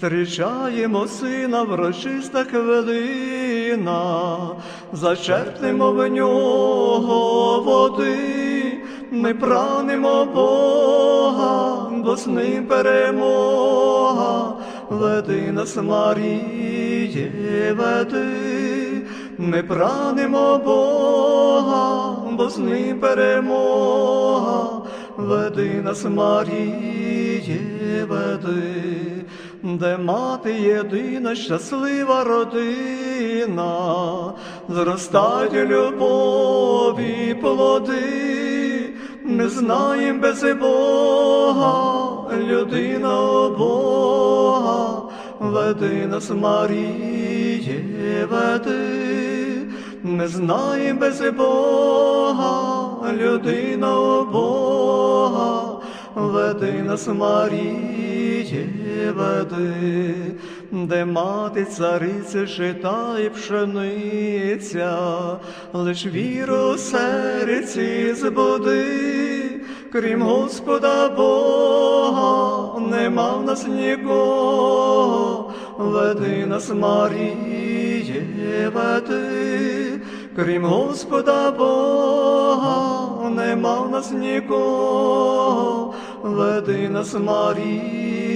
Зустрічаємо сина врочиста хвилина, зачерпнемо в нього води, ми прагнемо Бога, бо з ним перемога, веди нас, Маріє, веди, ми прагнемо Бога, бо з ним перемога, веди нас, Маріє, веди де мати єдина щаслива родина, зростають любові плоди, ми знаєм без Бога, людина о Бога, веди нас, Маріє, веди, ми знаєм без Бога, людина о Бога, веди нас, Маріє, веди, де мати цариця жита і пшениця, лиш віру серці збуди, крім Господа Бога, нема в нас нікого, веди нас, Маріє, веди, крім Господа Бога, нема в нас нікого, веди нас, Маріє,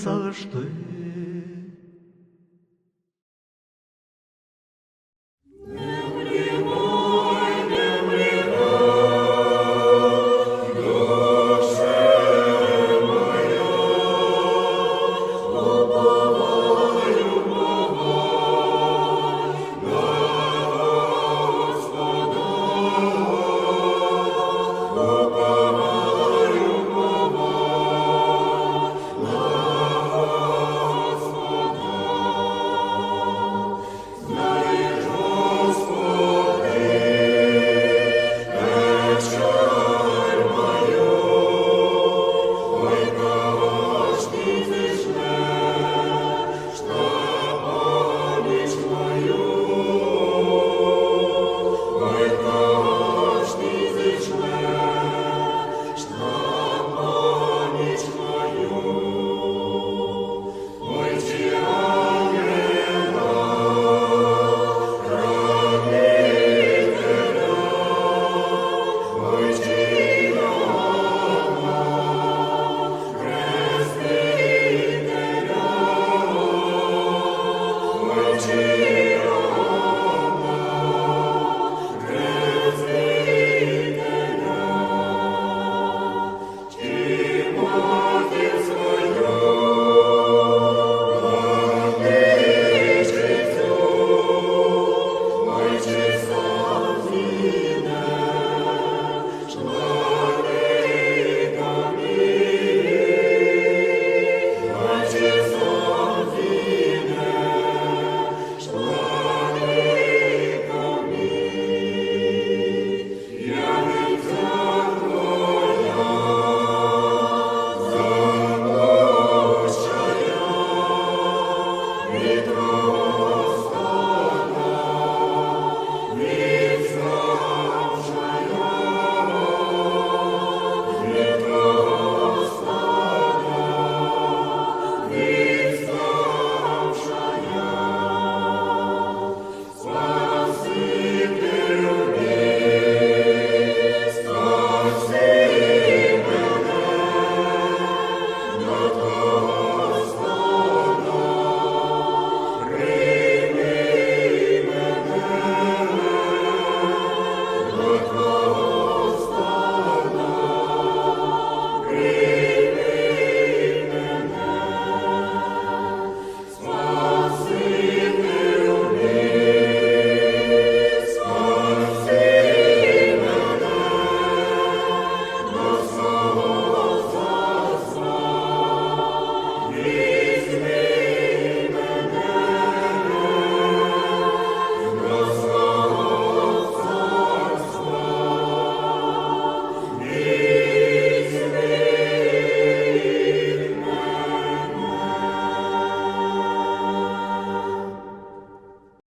завжди.